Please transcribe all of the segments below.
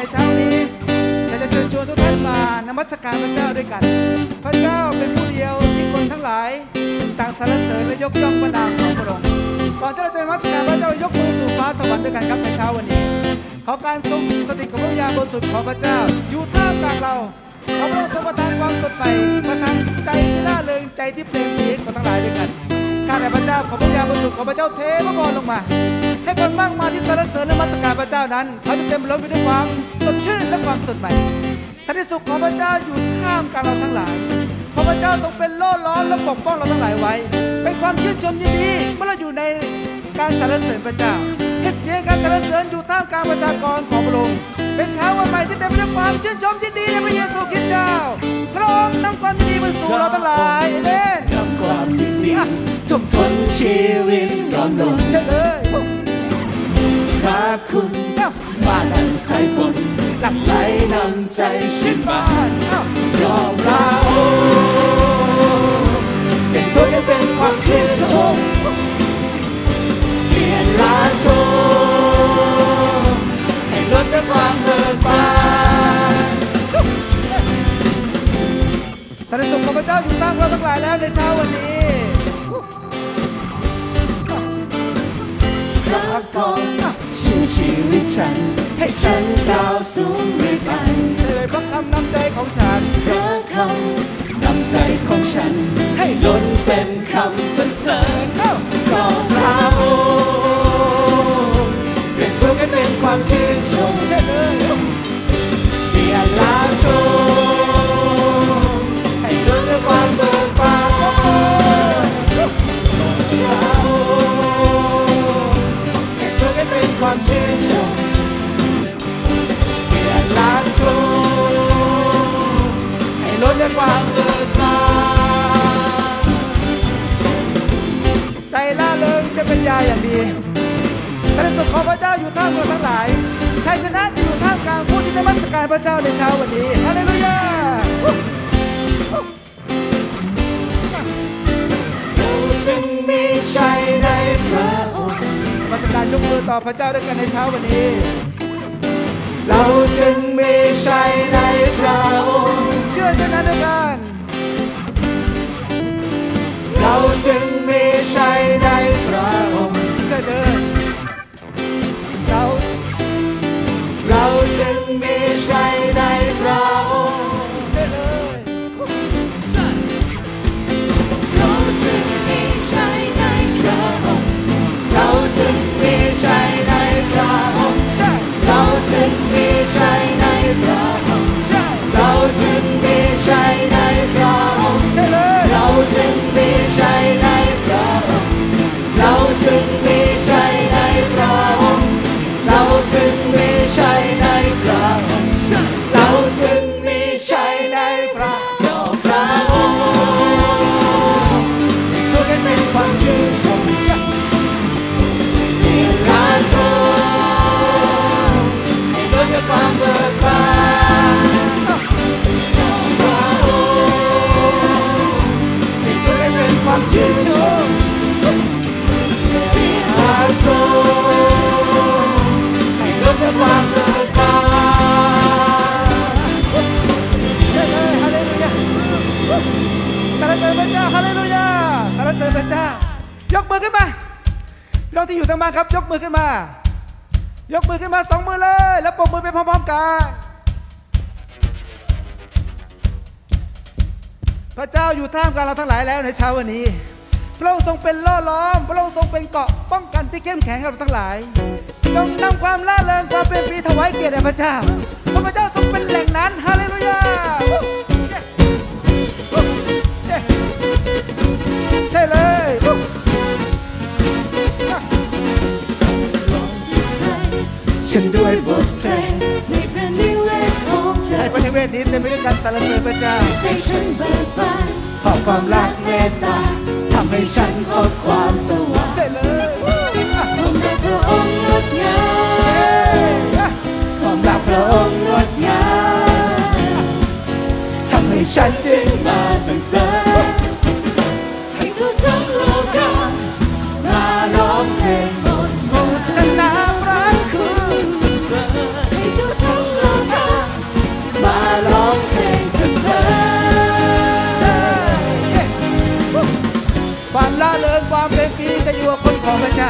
ในเช้านี้อยากจะเชิญชวนทุกท่านมานมัสการพระเจ้าด้วยกัน พระเจ้าเป็นผู้เดียวที่คนทั้งหลาย ต่างสรรเสริญและยกย่องพระนามของพระองค์ก่อนที่เราจะนมัสการพระเจ้ายกมือสู่ฟ้าสวรรค์ด้วยกันครับในเช้าวันนี้ ขอการทรงสถิตของพระวิญญาบริสุทธิ์ของพระเจ้า อยู่ท่ามกลางเราขอพระองค์ทรงประทานความสดใหม่ประทานใจที่น่าเริงใจที่เปลี่ยนปลีกของทั้งหลายด้วยกันข้าแต่พระเจ้าขอพระวิญญาบริสุทธิ์ของพระเจ้าเทพระพรลงมา ให้คนมากมายที่สรรเสริญและนมัสการพระเจ้านั้นเขาจะเต็มล้นไปด้วยความสดชื่นและความสดใหม่สันติสุขของพระเจ้าอยู่ท่ามกลางเราทั้งหลายเพราะพระเจ้าทรงเป็นโล่ล้อมและปกป้องเราทั้งหลายไว้ เป็นความชื่นชมยินดีเมื่อเราอยู่ในการสรรเสริญพระเจ้าให้เสียงการสรรเสริญอยู่ท่ามกลางประชากรของพระองค์เป็นเช้าวันใหม่ที่เต็มไปด้วยความชื่นชมยินดีในพระเยซูคริสต์เจ้าพระองค์นำความยินดีมาสู่เราทั้งหลายเอเมนนำความยินดีทุกทนชีวิตร้อนรนใช่เลยพ ระคุณเอ้ามาดังสายฝนหลั่งไหลนำใจชื่นบาบ้านนเอ้ารอพระองค์เป็นทุกข์เป็นความชื่นชมเปลี่ยนล้านโชมให้ลดด้วยความเบิกบานสันติสุขของพระเจ้าอยู่ท่ามกลางเราทั้งหลายแล้วในเช้าวันนี้พระกอง ชื่อชีวิตฉัน ให้ฉันก้าวสูงเรื่อยไปเลยเพราะคำนำใจของฉันพระคำนำใจของฉัน ให้ล้นเป็นคำสรรเสริญเอ้าก็พระองค์ ในเช้าวันนี้ เราจึงมีชัยในพระองค์เชื่อเช่นนั้นด้วยกันเราจึงางครับ ยกมือขึ้นมา ยกมือขึ้นมาสองมือเลย แล้วปรบมือไปพร้อมๆกัน พระเจ้าอยู่ท่ามกลางเราทั้งหลายแล้วในเช้าวันนี้ พระองค์ทรงเป็นล่อล้อม พระองค์ทรงเป็นเกาะป้องกันที่เข้มแข็งให้เราทั้งหลาย จงนำความล่าเริงความเป็นปีถวายเกียรติแด่พระเจ้าพระพระเจ้าทรงเป็นแหล่งนั้นฮาเลลูยาใช่เลย ฉันด้วยบทเพลงในแผ่นดินเวทของเธอให้พระนิเวศนี้เต็มไปด้วยการสรรเสริญพระเจ้าใจฉันเบิกบานเพราะความรักเมตตาทำให้ฉันพบความสว่างใช่เลยอะความรักพระองค์งดงาเย้มอะความรักพระองค์งดงามทำให้ฉันจึงมาสรรเสริญ คน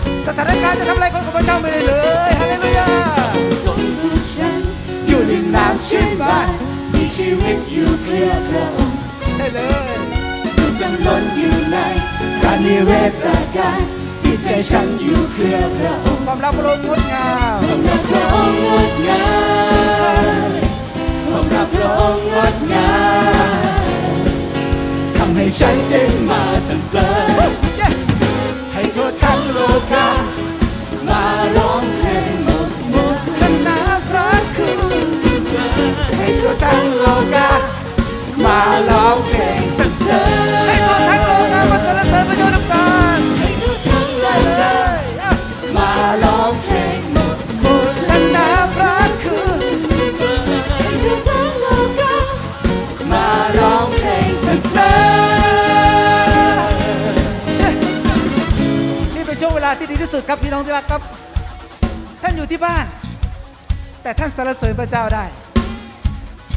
ของพระเจ้าสถานการณ์จะทำอะไรคนของพระเจ้าไม่ได้เลยฮาเลลูยาทรงผู้ฉันอยู่ในน้ำชื่นบานมีชีวิตอยู่เพื่อพระองค์ใช่เลยสุขกำล้นอยู่ในการนิเวศราการที่ใจฉันอยู่เพื่อพระองค์ความรักพระองค์งดงามผมรักพระองค์งดงามผมรักพระองค์งดงามทำให้ฉันจึงมาสรรเสริญเย้ให้ ทั้งโลกามาร้องเพลงหมดหมดท่านาพระคุณให้ทั่วทั้งโลกามาร้องเพลงสรรเสริญ ที่สุดครับพี่น้องที่รักครับ ท่านอยู่ที่บ้าน แต่ท่านสรรเสริญพระเจ้าได้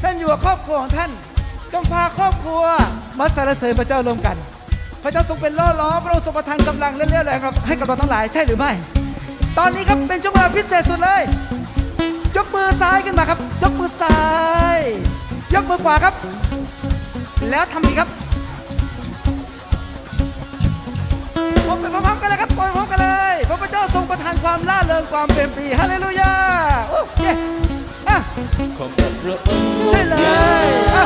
ท่านอยู่กับครอบครัวของท่าน จงพาครอบครัวมาสรรเสริญพระเจ้าร่วมกัน พระเจ้าทรงเป็นล่อล้อพระองค์ทรงประทานกำลังและเรี่ยวแรงครับให้กับเราทั้งหลายใช่หรือไม่ ตอนนี้ครับเป็นช่วงเวลาพิเศษสุดเลย ยกมือซ้ายขึ้นมาครับ ยกมือซ้าย ยกมือขวาครับ แล้วทำอีกครับ พบไปพร้อมๆกันเลยครับปล่อยพร้อมกันเลยพระพเจ้าทรงประทานความล่าเริงความเป็นปีฮาเลลูยาโอ้เย้อะความรักพระองค์ใช่เลยอะ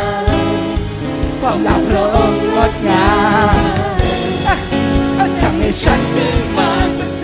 ความรักพระองค์งดงามอะอะทำให้ฉันจึงมาสรรเ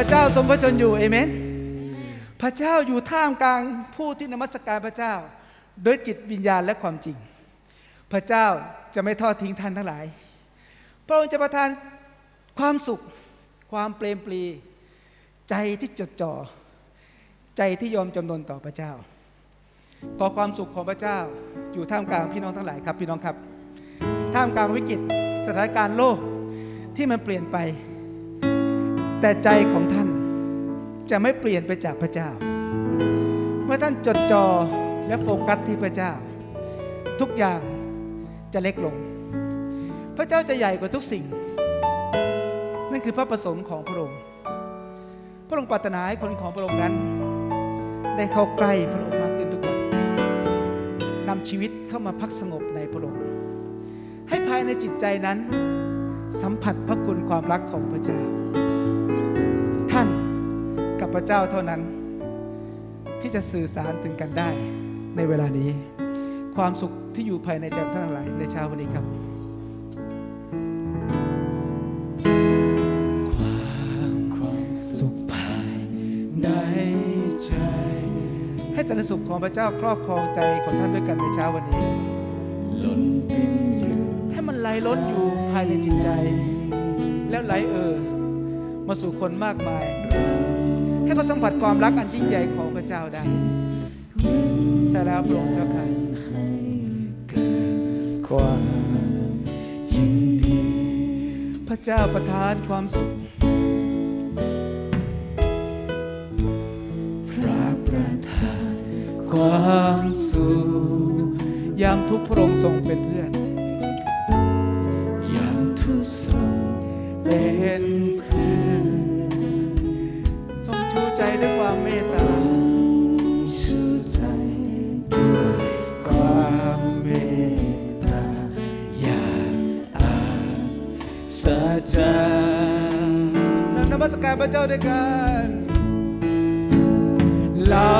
พระเจ้าทรงพระชนอยู่เอเมน พระเจ้าอยู่ท่ามกลางผู้ที่นมัสการพระเจ้า ด้วยจิตวิญญาณและความจริง พระเจ้าจะไม่ทอดทิ้งท่านทั้งหลาย พระองค์จะประทานความสุข ความเปรมปรี ใจที่จดจ่อ ใจที่ยอมจำนนต่อพระเจ้า ขอความสุขของพระเจ้าอยู่ท่ามกลางพี่น้องทั้งหลายครับพี่น้องครับ ท่ามกลางวิกฤตสถานการณ์โลกที่มันเปลี่ยนไป แต่ใจของท่านจะไม่เปลี่ยนไปจากพระเจ้า เมื่อท่านจดจ่อและโฟกัสที่พระเจ้า ทุกอย่างจะเล็กลง พระเจ้าจะใหญ่กว่าทุกสิ่ง นั่นคือพระประสงค์ของพระองค์ พระองค์ปรารถนาให้คนของพระองค์นั้น ได้เข้าใกล้พระองค์มากขึ้นทุกวันนำชีวิตเข้ามาพักสงบในพระองค์ ให้ภายในจิตใจนั้น สัมผัสพระคุณความรักของพระเจ้า กับพระเจ้าเท่านั้น ที่จะสื่อสารถึงกันได้ในเวลานี้ ความสุขที่อยู่ภายในใจของท่านทั้งหลายในเช้าวันนี้ครับความสุขภายในใจ ให้สันติสุขของพระเจ้าครอบครองใจของท่านด้วยกันในเช้าวันนี้ล้นเป็นอยู่ให้มันไหลล้นอยู่ภายในจิตใจ แล้วไหลเออมาสู่คนมากมาย ให้เขาสัมผัสความรักอันยิ่งใหญ่ของพระเจ้าได้ ใช่แล้วพระองค์เจ้าค่ะความยินดีพระเจ้าประทานความสุขพระประทานความสุขยามทุกพระองค์ทรงเป็นเพื่อ จารย์นมัสการพระเจ้าด้วยกันเรา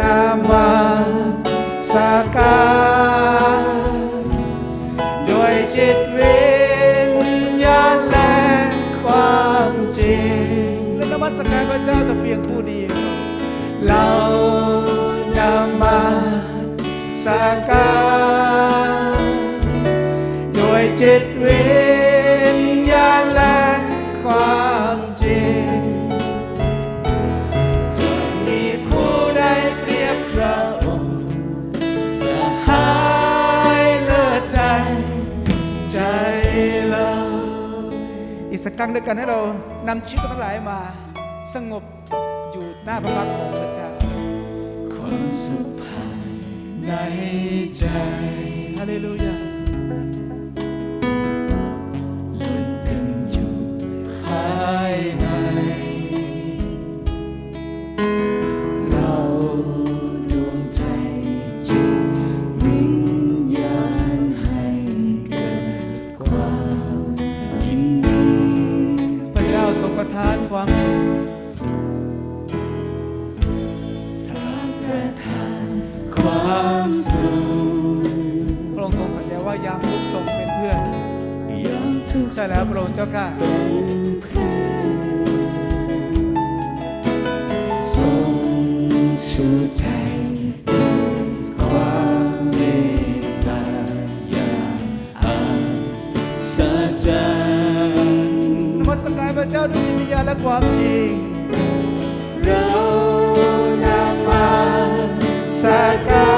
นำมาสักการด้วยจิตวิญญาณและความจริงและนมัสการพระเจ้าแต่เพียงผู้เดียวเรา รั้งด้วยกันให้เรานำชีวิตทั้งหลายมา สงบอยู่หน้าพระพักตร์ของพระเจ้า ความสุขภายในใจ ฮาเลลูยา ช่แล้วพระองค์เจ้าค่ะเป็นเพื่อนทรงชูใจด้วยความเมตตาอย่างอัศจรรย์นมัสการพระเจ้าด้วยจิตวิญญาณและความจริง เรานำมาสักการ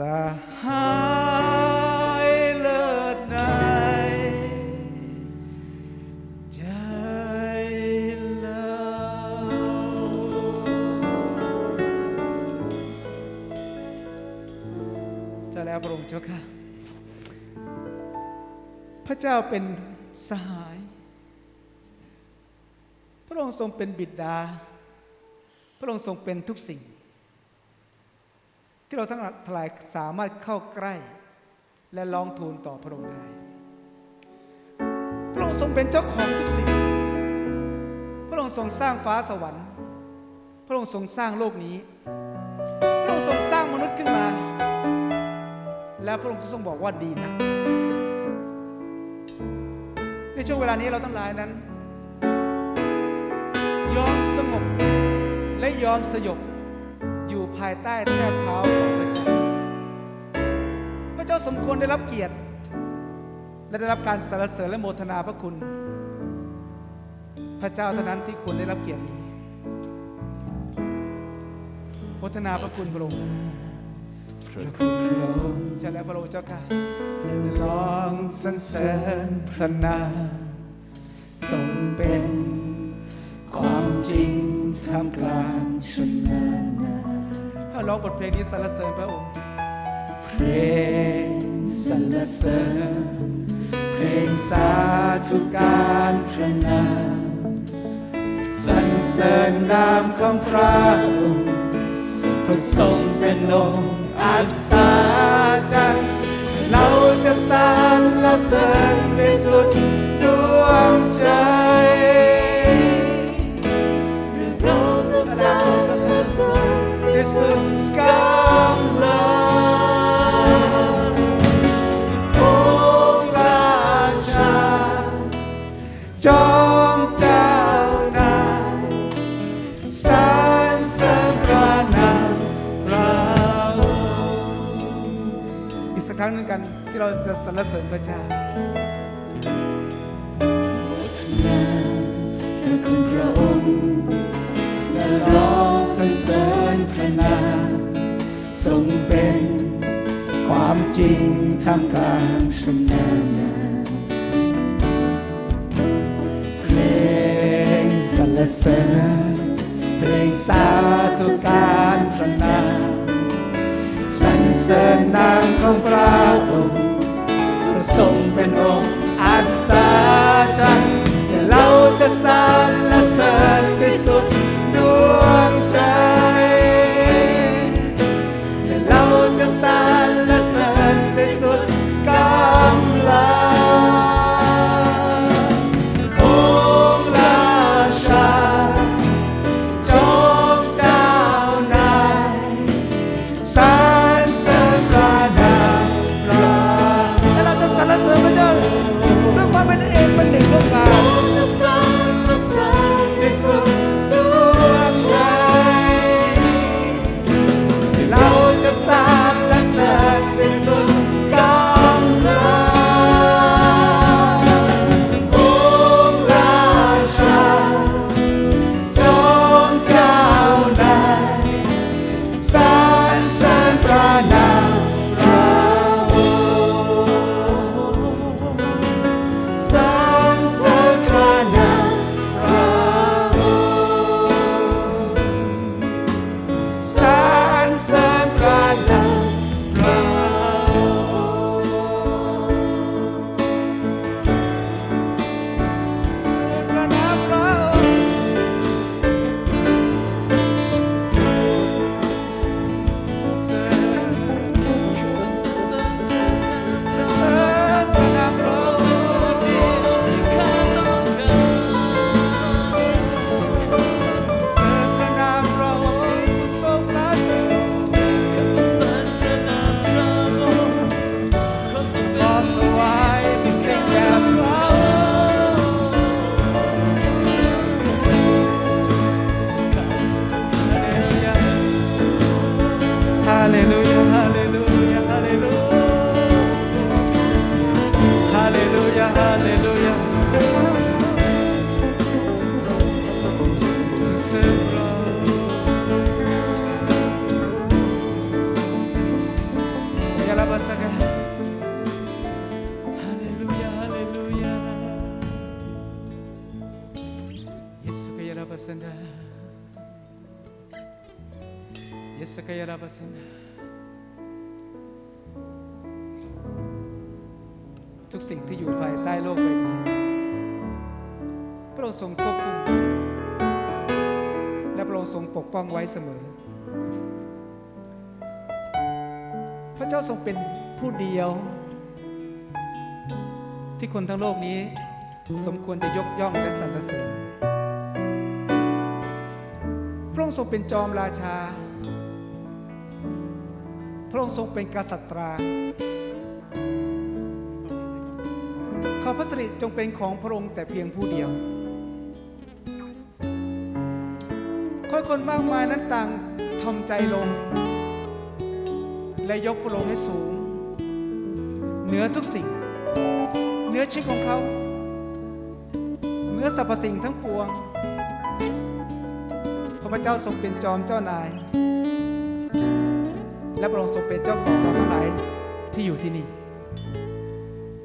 สหายเลิศในใจเราจะแล้วพระองค์เจ้าค่ะ พระเจ้าเป็นสหาย พระองค์ทรงเป็นบิดา พระองค์ทรงเป็นทุกสิ่ง ที่เราทั้งหลายสามารถเข้าใกล้ และร้องทูลต่อพระองค์ได้ พระองค์ทรงเป็นเจ้าของทุกสิ่ง พระองค์ทรงสร้างฟ้าสวรรค์ พระองค์ทรงสร้างโลกนี้ พระองค์ทรงสร้างมนุษย์ขึ้นมา แล้วพระองค์ก็ทรงบอกว่าดีนะในช่วงเวลานี้เราทั้งหลายนั้น ยอมสงบและยอมสยบ อยู่ภายใต้แทบเท้าของพระเจ้า พระเจ้าสมควรได้รับเกียรติ และได้รับการสรรเสริญและโมทนาพระคุณ พระเจ้าเท่านั้นที่ควรได้รับเกียรตินี้โมทนาพระคุณพระองค์พระคุณพระองค์จ้าและพระองค์เจ้าค่ะและร้องสรรเสริญพระนามทรงเป็นความจริงท่ามกลางชนนานาถ้าร้องบทเพลงนี้สรรเสริญพระองค์ เพลงสรรเสริญ เพลงสาธุการพระนามสรรเสริญนามของพระองค์พระทรงเป็นองค์อัศจรรย์เราจะสรรเสริญ เราจะสรรเสริญพระเจ้างานาพระคุณพระองค์และร้องสรรเสริญพระนามทรงเป็นความจริงทำกลางชำนานาเพลงสรรเสริญเพลงสา ระองค์ทรงควบคุม และพระองค์ทรงปกป้องไว้เสมอ พระเจ้าทรงเป็นผู้เดียว ที่คนทั้งโลกนี้ สมควรจะยกย่องและสรรเสริญพระองค์ทรงเป็นจอมราชา พระองค์ทรงเป็นกษัตราขอพระสิริจงเป็นของพระองค์แต่เพียงผู้เดียว คนมากมายนั้นต่างทอมใจลง และยกพระองค์ให้สูง เหนือทุกสิ่ง เหนือชีวิตของเขาเหนือสรรพสิ่งทั้งปวงพราะพระเจ้าทรงเป็นจอมเจ้านาย และพระองค์ทรงเป็นเจ้าของเราทั้งหลายที่อยู่ที่นี่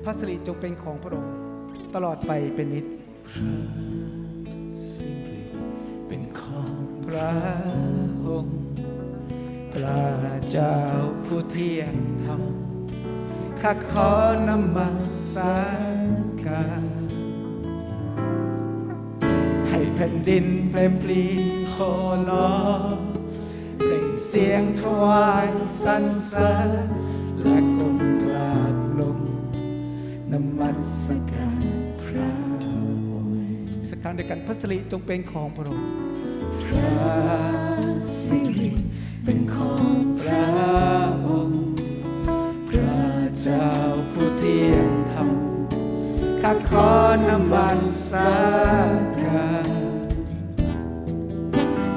พระสิริจงเป็นของพระองค์ตลอดไปเป็นนิจ ระองค์พระเจ้าผู้เที่ยงธรรมข้าขอนมัสการให้แผ่นดินเพลมปลีโคลอเปล่งเสียงถวายสรรเสริญและก้มกราบลงนมัสการพระองค์สักครั้งเดียวกันพระสิริจงเป็นของพระองค์ พระสิริเป็นของพระองค์ พระเจ้าผู้เที่ยงธรรมข้าขอนมัสการ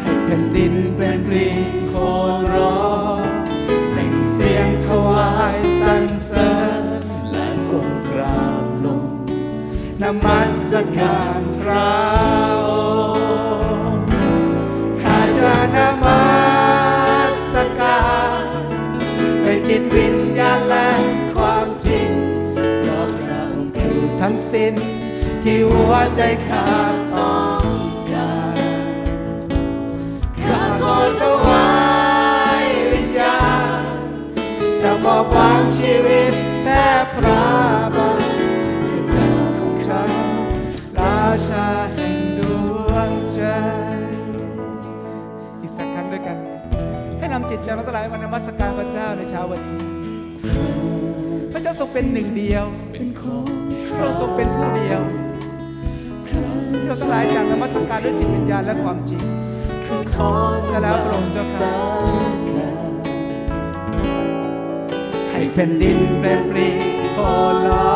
ให้แผ่นดินเป็นปรีโคร้องเล่งเสียงถวายสรรเสริญและก้มกราบลงนมัสการพระ สิ้น ที่หัวใจข้าต้องการข้าขอถวายวิญญาณจะมอบวางชีวิตแทบพระบาทพระเจ้าของข้าราชาแห่งดวงใจอีกสักครั้งด้วยกัน ให้นำจิตใจเราทั้งหลายมานมัสการพระเจ้าในเช้าวันนี้ เจ้าทรงเป็นหนึ่งเดียวเป็นของพระองค์ทรงเป็นผู้เดียวเราทั้งหลายจากนมัสการด้วยจิตวิญญาณและความจริงข้าขอใช่แล้วพระองค์เจ้าค่ะให้แผ่นดินเป็นปรีโคลอ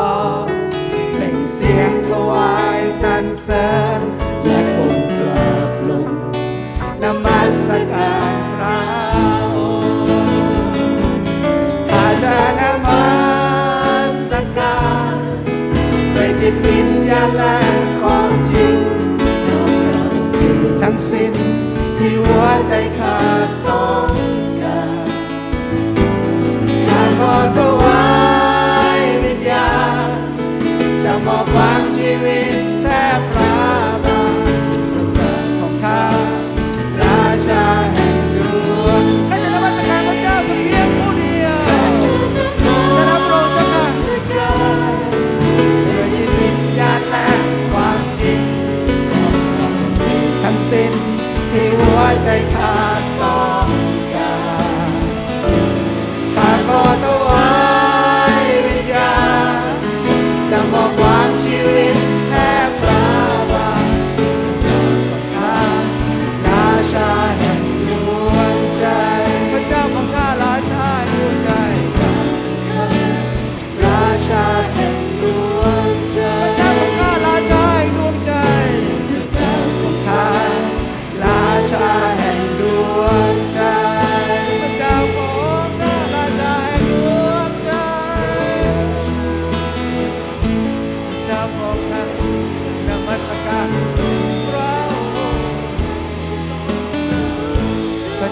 เปล่งเสียงถวายสรรเสริญและก้มกราบลงนมัสการ จิตวิญญาณและความจริงเราะพระองค์คือทั้งสิ้นที่หัวใจขาดต้องการข้าขอถวายวิญญาณจะมอบวางชีวิตแทบพร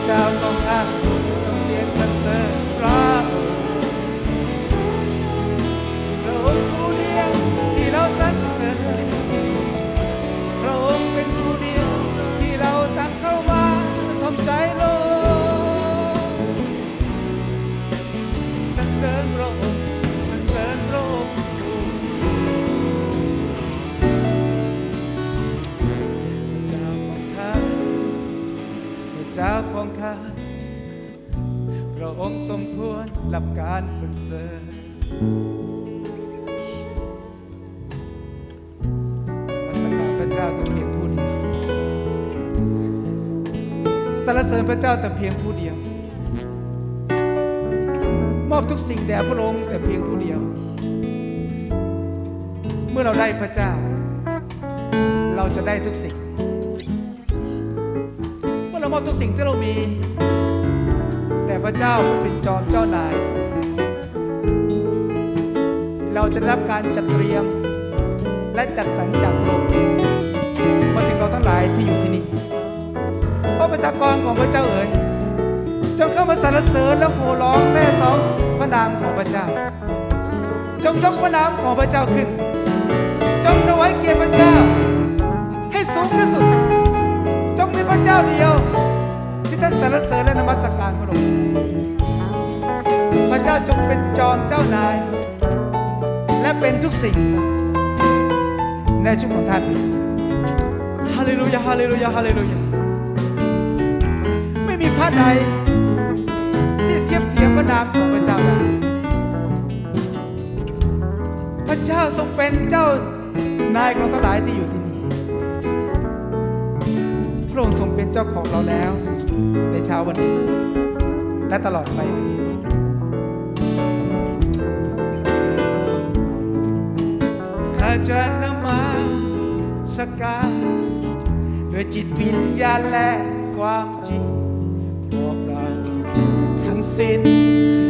เจ้าของข้าทรง พรงพระองค์ทรงควรรับการสรรเสริญมาสักการพระเจ้าแต่เพียงผู้เดียวสรรเสริญพระเจ้าแต่เพียงผู้เดียว มอบทุกสิ่งแด่พระองค์แต่เพียงผู้เดียว เมื่อเราได้พระเจ้า เราจะได้ทุกสิ่ง เมื่อเรามอบทุกสิ่งที่เรามี ด่พระเจ้าผู้เป็นจอมเจ้านาย เราจะได้รับการจัดเตรียม และจัดสรรจากพระองค์มาถึงเราทั้งหลายที่อยู่ที่นี่พระประชากรของพระเจ้าเอ๋ยจงเข้ามาสรรเสริญและโห่ร้องแซ่ซ้องพระนามของพระเจ้า จงยกพระนามของพระเจ้าขึ้น จงถวายเกียรติพระเจ้า ให้สูงที่สุด จงมีพระเจ้าเดียว สรรเสริญและนมัสการพระองค์พระเจ้าจงเป็นจอมเจ้านาย และเป็นทุกสิ่ง ในชีวิตของท่านฮาเลลูยาฮาเลลูยาฮาเลลูยาไม่มีพระใดที่เทียบเทียมพระนามของพระเจ้าได้พระเจ้าทรงเป็นเจ้านายของทั้งหลายที่อยู่ที่นี่พ ระองค์ทรงเป็นเจ้าของเราแล้ว ในเช้าวันนี้ และตลอดไปข้าจะนมาสการด้วยจิตวิญญาณและความจริงพวกเราทั้งสิ้น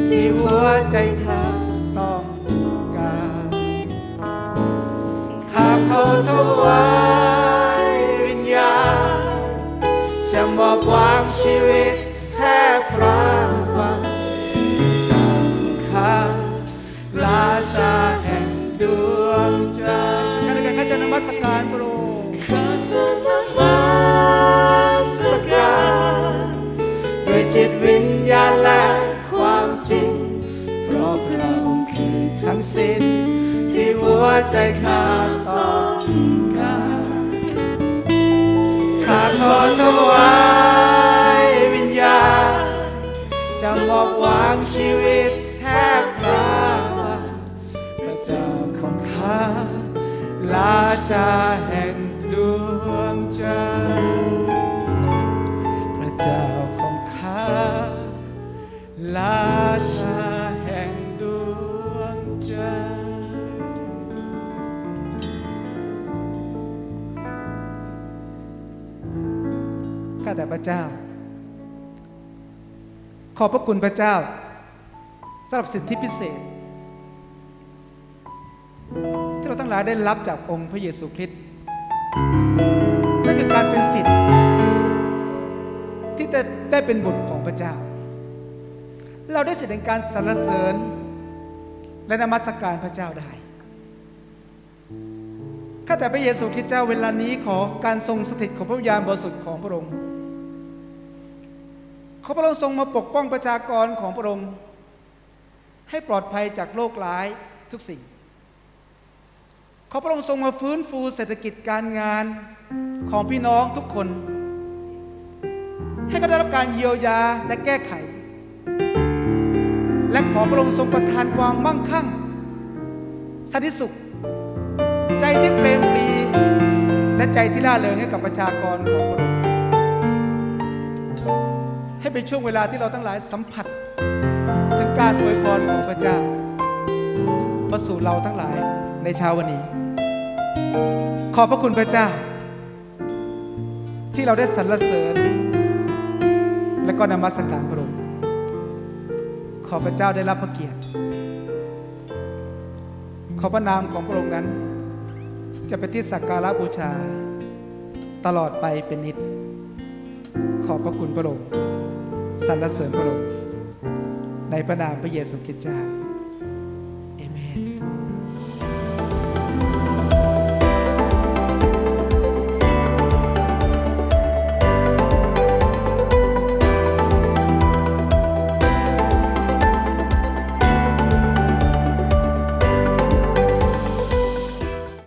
ที่หัวใจข้าต้อ วางชีวิตแทบพลางไปจากข้าราชาแห่งดวงใจสักการด้วยกันข้าจะนมัสการพระองค์ข้าจะนมัสการด้วยจิตวิญญาณและความจริง เพราะพระองค์คือทั้งงสิ้นที่หัวใจข้าต้องการข้าขอถวาย งชีวิตแทบพลาดพระเจ้าของข้าราชาแห่งดวงใจพระเจ้าของข้าราชาแห่งดวงใจ ข้าแต่พระเจ้า ขอบพระคุณพระเจ้า สำหรับสิทธิพิเศษ ที่เราทั้งหลายได้รับจากองค์พระเยซูคริสต์นั่นคือการเป็นสิทธิ์ที่ได้เป็นบุตรของพระเจ้า เราได้สิทธิ์ในการสรรเสริญ และนมัสการพระเจ้าได้ข้าแต่พระเยซูคริสต์เจ้าเวลานี้ขอการทรงสถิตของพระวิญญาณบริสุทธิ์ของพระองค์ขอพระองค์ทรงมาปกป้องประชากรของพระองค์ ให้ปลอดภัยจากโรคร้ายทุกสิ่ง ขอพระองค์ทรงมาฟื้นฟูเศรษฐกิจการงานของพี่น้องทุกคน ให้เขาได้รับการเยียวยาและแก้ไข และขอพระองค์ทรงประทานความมั่งคั่งสันติสุข ใจที่เปรมปรี และใจที่ล่าเริงให้กับประชากรของพระองค์ให้เป็นช่วงเวลาที่เราทั้งหลายสัมผัส ถึงการอวยพรของพระเจ้ามาสู่เราทั้งหลายในเช้าวันนี้ ขอบพระคุณพระเจ้า ที่เราได้สรรเสริญ และก็นมัสการพระองค์ขอพระเจ้าได้รับพระเกียรติ ขอพระนามของพระองค์นั้น จะเป็นที่สักการะบูชา ตลอดไปเป็นนิจขอบพระคุณพระองค์สรรเสริญพระองค์ ในพระนามพระเยซูคริสต์เจ้า